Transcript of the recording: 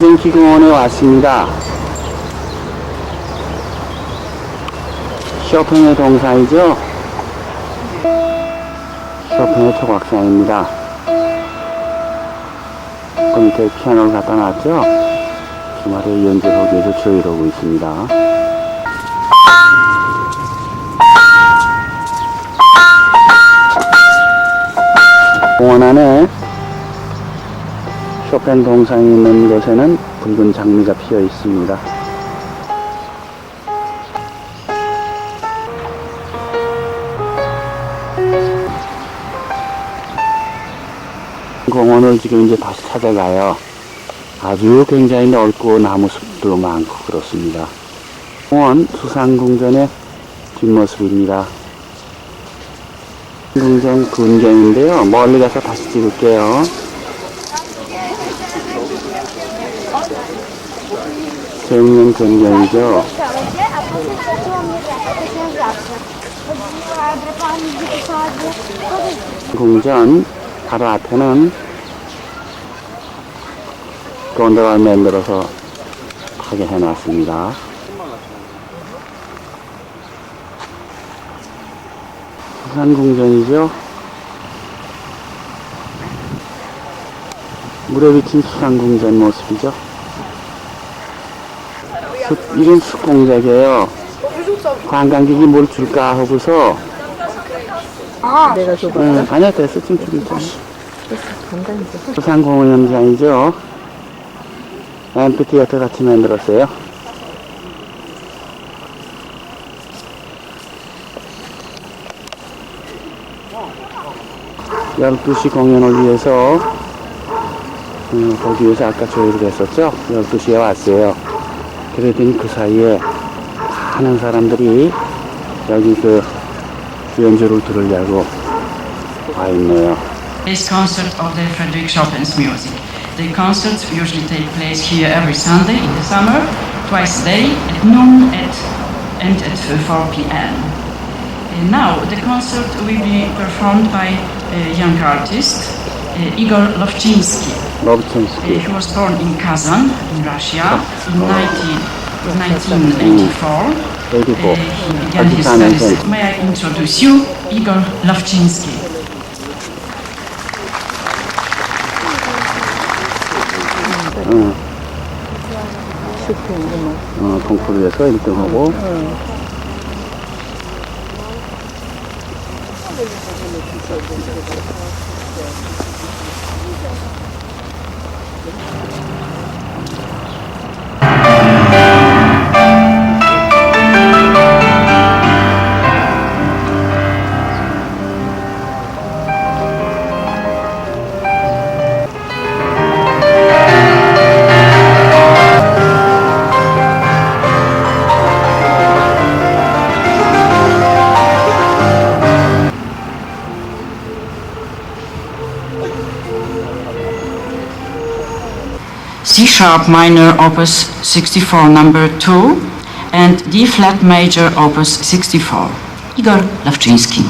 기공원에 왔습니다. 쇼팽의 동상이죠? 쇼팽의 초각상입니다. 그 밑에 피아노를 갖다 놨죠? 주말에 연주하기 위해서 조율하고 있습니다. 공원 안에 쇼팽 동상이 있는 곳에는 붉은 장미가 피어 있습니다. 공원을 지금 이제 다시 찾아가요. 아주 굉장히 넓고 나무 숲도 많고 그렇습니다. 공원 수상궁전의 뒷모습입니다. 궁전 근경인데요. 멀리 가서 다시 찍을게요. 재밌는 wysadzie. 궁전 바로 앞에는 gondol아를 만들어서 하게 해놨습니다. 수산궁전이죠. 물에 비친 수산궁전 모습이죠. 숲, 이건 숲공작이에요. 관광객이 뭘 줄까 하고서. 내가 줘. 응, 아니야 됐어 지금 전 간단히 줘. 수상공연장이죠. 앰피티어터 같이 만들었어요. 열두 시 공연을 위해서 음, 거기 위해서 아까 조율을 했었죠? 12시에 왔어요 그랬더니 그 사이에 많은 사람들이 여기 그 연주를 들으려고 와 있네요 This concert of the Frederick Chopin's music. The concerts usually take place here every Sunday in the summer, twice a day, at noon at, and at 4 p.m. Uh, now, the concert will be performed by a young artist, uh, Igor Lovchinsky. Uh, 러브천스키 he was born in Kazan, in Russia, in 19, 1984. 그리고 Uh, he began his studies. May I introduce you, Igor Lovchinsky. 쇼핑 이거 어, 동프루에서 1등하고 C sharp minor opus 64 number 2 and D flat major opus 64. Igor Lawczyński.